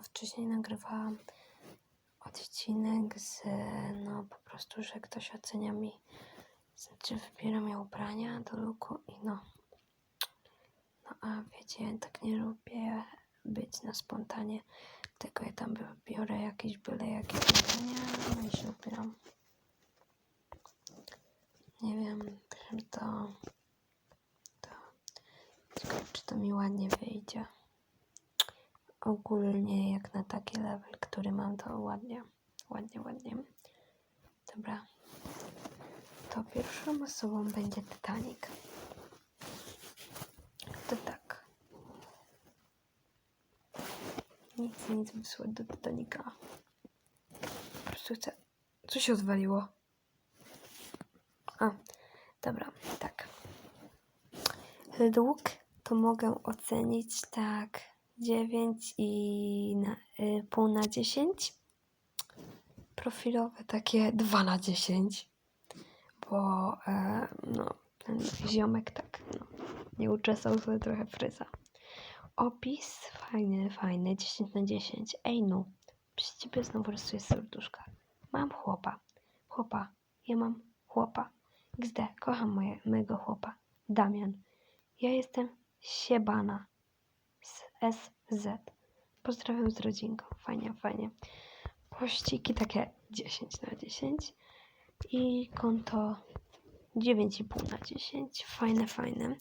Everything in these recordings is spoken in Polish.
wcześniej nagrywałam odcinek z, no po prostu, że ktoś ocenia mi, znaczy wybiera mi ubrania do luku i no. No a wiecie, ja tak nie lubię być na spontanie, tylko ja tam biorę jakieś byle jakie ubrania, no i się ubieram. Nie wiem, czy to, to, czy to mi ładnie wyjdzie. Ogólnie jak na taki level, który mam, to ładnie, ładnie, ładnie. Dobra, to pierwszą osobą będzie Titanic. To tak. Nic, nic wysłać do Titanica. Po prostu chcę. Co się odwaliło? A, dobra, tak. Look to mogę ocenić tak 9 i na, y, pół na 10. Profilowe takie 2 na 10. Bo e, no, ten ziomek tak no, nie uczesał sobie trochę fryza. Opis fajny, fajny, 10 na 10. Ej no, przy ciebie znowu rysuję serduszka. Mam chłopa. Chłopa. Ja mam chłopa. XD. Kocham moje, mojego chłopa. Damian. Ja jestem Siebana. Z SZ. Pozdrawiam z rodzinką. Fajnie, fajnie. Pościgi takie 10 na 10. I konto 9,5 na 10. Fajne, fajne.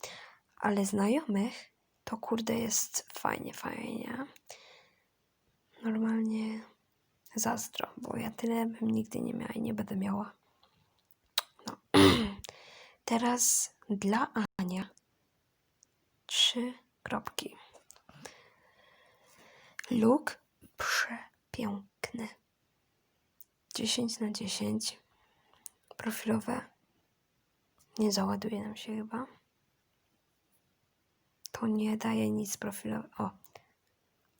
Ale znajomych to kurde jest fajnie, fajnie. Normalnie zazdro, bo ja tyle bym nigdy nie miała i nie będę miała. No. Teraz dla Ania trzy kropki. Luk przepiękny. 10 na 10. Profilowe. Nie załaduje nam się chyba. To nie daje nic profilowe. O,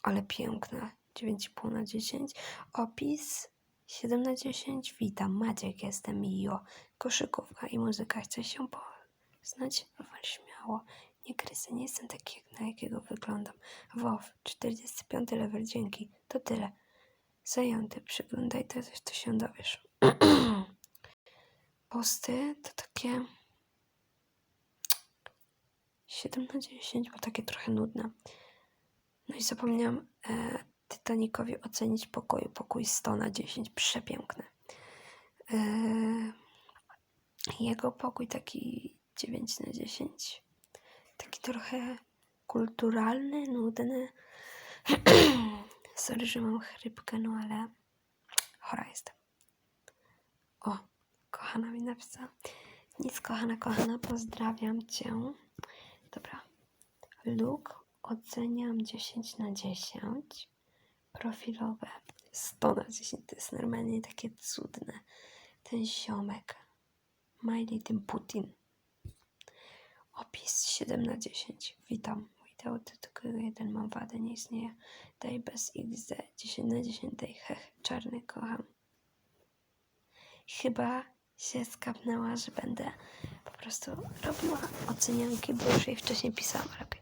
ale piękne. 9,5 na 10. Opis 7 na 10. Witam, Maciek jestem jo. Koszykówka i muzyka. Chce się poznać? Wal śmiało. Nie krysy, nie jestem taki, jak na jakiego wyglądam. WoW, 45 level, dzięki. To tyle. Zajęty, przyglądaj, to coś to się dowiesz. Posty to takie 7 na 10, bo takie trochę nudne. No i zapomniałam e, Titanicowi ocenić pokoju. Pokój 100 na 10, przepiękny. E, jego pokój taki 9 na 10. Taki trochę kulturalny, nudny. Sorry, że mam chrypkę, no ale chora jestem. O, kochana mi napisała. Nic, kochana, kochana, pozdrawiam cię. Dobra. Look oceniam 10 na 10. Profilowe 100 na 10. To jest normalnie takie cudne. Ten ziomek. Miley, ten Putin. Opis 7 na 10. Witam. To tylko jeden mam wadę, nie istnieje. Daj bez XD. 10 na 10. Daj hech. Czarny kocham. Chyba się skapnęła, że będę po prostu robiła ocenianki, bo już jej wcześniej pisałam lepiej.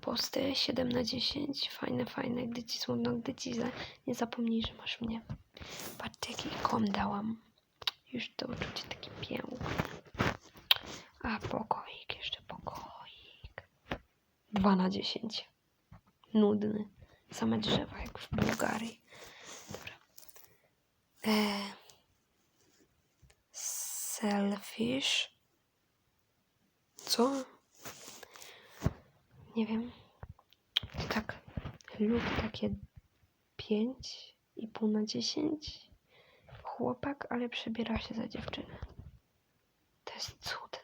Posty 7 na 10. Fajne, fajne. Gdy ci smutno, gdy ci źle. Nie zapomnij, że masz mnie. Patrzcie, jaki kom dałam. Już to uczucie takie piękne. A pokoik. 2 na 10. Nudny. Same drzewa, jak w Bułgarii. Dobra. E... Selfish. Co? Nie wiem. Tak. Lub takie 5 i pół na 10. Chłopak, ale przebiera się za dziewczynę. To jest cudne.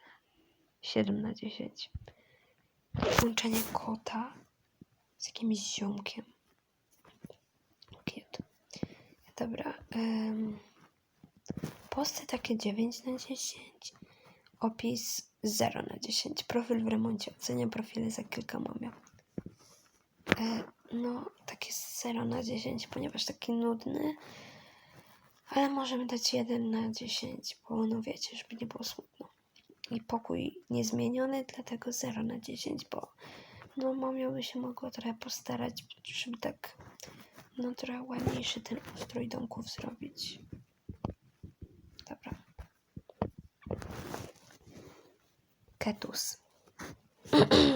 7 na 10. Połączenie kota z jakimś ziomkiem. Cute. Dobra. em, posty takie 9 na 10. Opis 0 na 10. Profil w remoncie. Oceniam profile za kilka mamia. E, no, takie 0 na 10, ponieważ taki nudny. Ale możemy dać 1 na 10, bo no wiecie, żeby nie było smutno. I pokój niezmieniony, dlatego 0 na 10, bo no mamio by się mogło trochę postarać, żeby tak no trochę ładniejszy ten ustrój domków zrobić. Dobra. Ketus.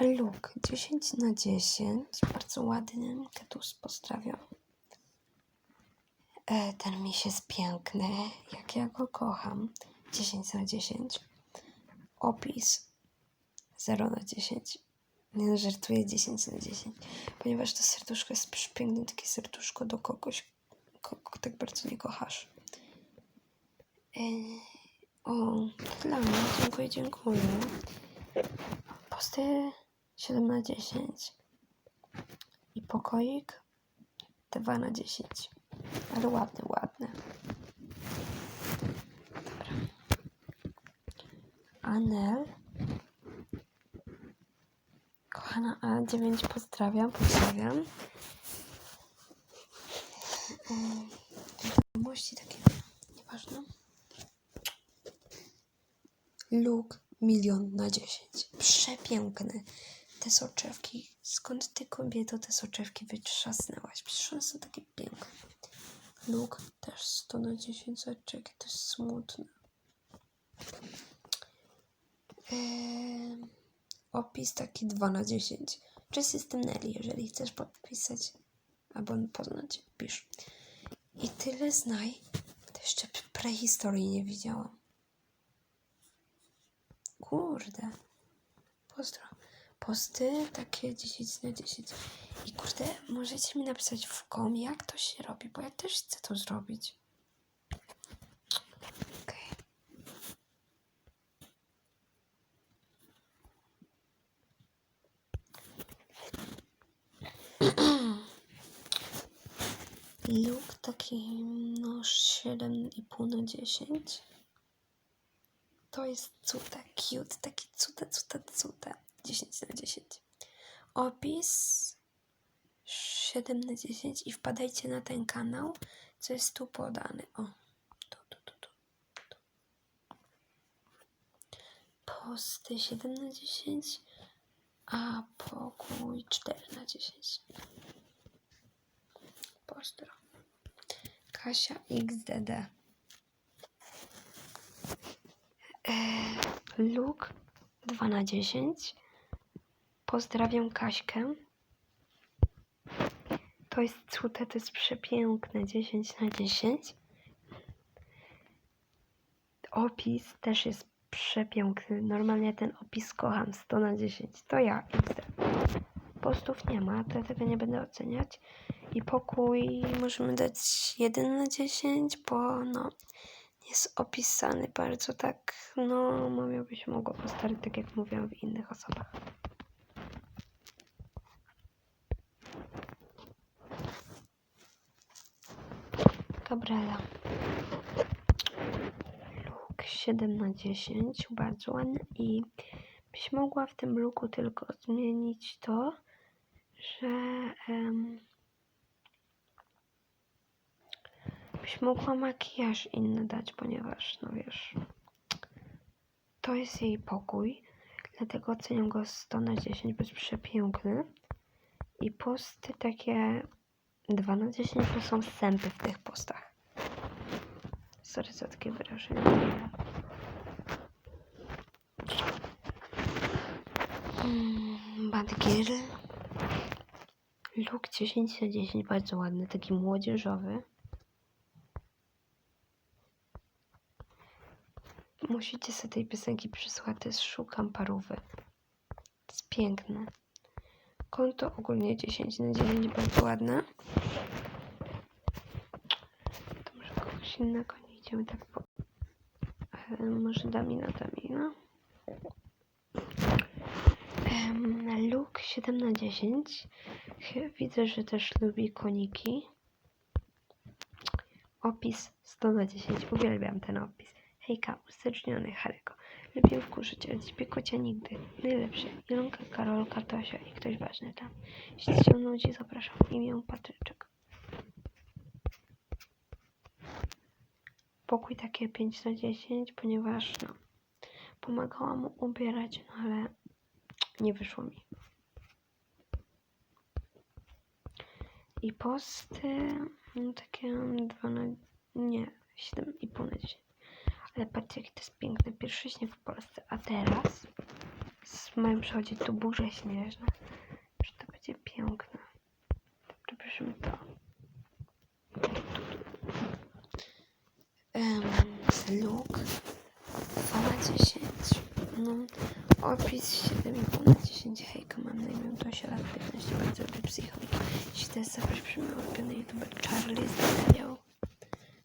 Look 10 na 10. Bardzo ładny. Ketus pozdrawiam. E, ten miś jest piękny. Jak ja go kocham. 10 na 10. Opis 0 na 10. Nie żartuję 10 na 10. Ponieważ to serduszko jest przepiękne, takie serduszko do kogoś, kogo tak bardzo nie kochasz. E, o, dla mnie. Dziękuję, dziękuję. Posty 7 na 10. I pokoik 2 na 10. Ale ładny, ładny. Dobra. Anel. Kochana A9, pozdrawiam, pozdrawiam. Ym, Wiadomości takie, nieważne. Luk milion na 10. Przepiękny. Te soczewki. Skąd ty kobieto te soczewki wytrzasnęłaś? Przecież są takie piękne. Luk też 100 na 10 soczek. To jest smutne. Eee, opis taki 2 na 10. Cześć, jestem Nelly. Jeżeli chcesz podpisać albo poznać, pisz. I tyle znaj. To jeszcze prehistorii nie widziałam. Kurde. Pozdro. Posty takie 10 na 10. I kurde, możecie mi napisać w kom, jak to się robi, bo ja też chcę to zrobić. Okej. Luk taki, no 7,5 na 10. To jest cuda, cute, taki cuda, cuda, cuda. 10 na 10. Opis 7 na 10 i wpadajcie na ten kanał, co jest tu podany. O, tu, tu, tu, tu. tu. Posty 7 na 10, a pokój 4 na 10. Pozdro. Kasia XDD. Luk 2 na 10. Pozdrawiam Kaśkę. To jest cudne, to jest przepiękne. 10 na 10. Opis też jest przepiękny. Normalnie ten opis kocham. 100 na 10. To ja. XD. Postów nie ma, to ja tego nie będę oceniać. I pokój możemy dać 1 na 10, bo no jest opisany bardzo tak, no mamia się mogła postawić, tak jak mówiłam w innych osobach. Gabriela. Luk 7 na 10, bardzo ładny i byś mogła w tym luku tylko zmienić to, że em, byś mogła makijaż inny dać, ponieważ, no wiesz, to jest jej pokój, dlatego oceniam go 100 na 10, bo jest przepiękny. I posty takie 2 na 10 to są sępy w tych postach. Za takie wyrażenie. Mm, Bad Girl. Look 10 na 10, bardzo ładny, taki młodzieżowy. Musicie sobie tej piosenki przysłać, to jest Szukam Parówy. To jest piękne. Konto ogólnie 10 na 9, bardzo ładne. To może kogoś innego idziemy tak po... E, może Damina, Damina. Em, Luke 7 na 10. Chy- Widzę, że też lubi koniki. Opis 100 na 10. Uwielbiam ten opis. Hejka, usteczniony Harego. Lubię wkurzyć, ale ciebie kocia nigdy. Najlepsze. Ilonka, Karolka, Tosia i ktoś ważny tam. Jeśli się nudzi, zapraszam. Imię Patryczek. Pokój takie 5 na 10, ponieważ no, pomagałam mu ubierać, no ale nie wyszło mi. I posty, no takie mam 2 na, nie, 7,5 na 10. Ale patrzcie, jaki to jest piękny pierwszy śnieg w Polsce. A teraz z moim przychodzi tu burza śnieżna. Że to będzie piękne. Bierzemy to. Um, look 2 na 10. No, opis 7,5 na 10. Hejka, mam na imię Tosia, lat 15, bardzo lubię psychologii. Jeśli jest zapraszam mój ulubiony youtuber Charlie Zdawiał.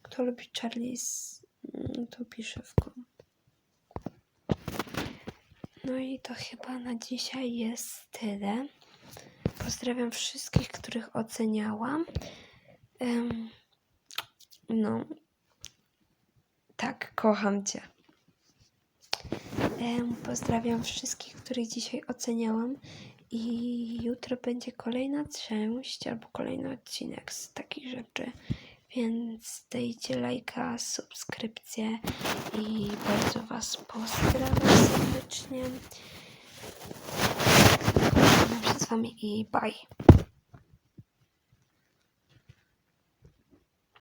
Kto lubi Charlie, z- mm, to pisze w kom. No i to chyba na dzisiaj jest tyle. Pozdrawiam wszystkich, których oceniałam. Em, no, kocham Cię. Pozdrawiam wszystkich, których dzisiaj oceniałam. I jutro będzie kolejna część albo kolejny odcinek z takich rzeczy. Więc dajcie lajka, subskrypcję i bardzo Was pozdrawiam serdecznie. Żegnam się z Wami i bye.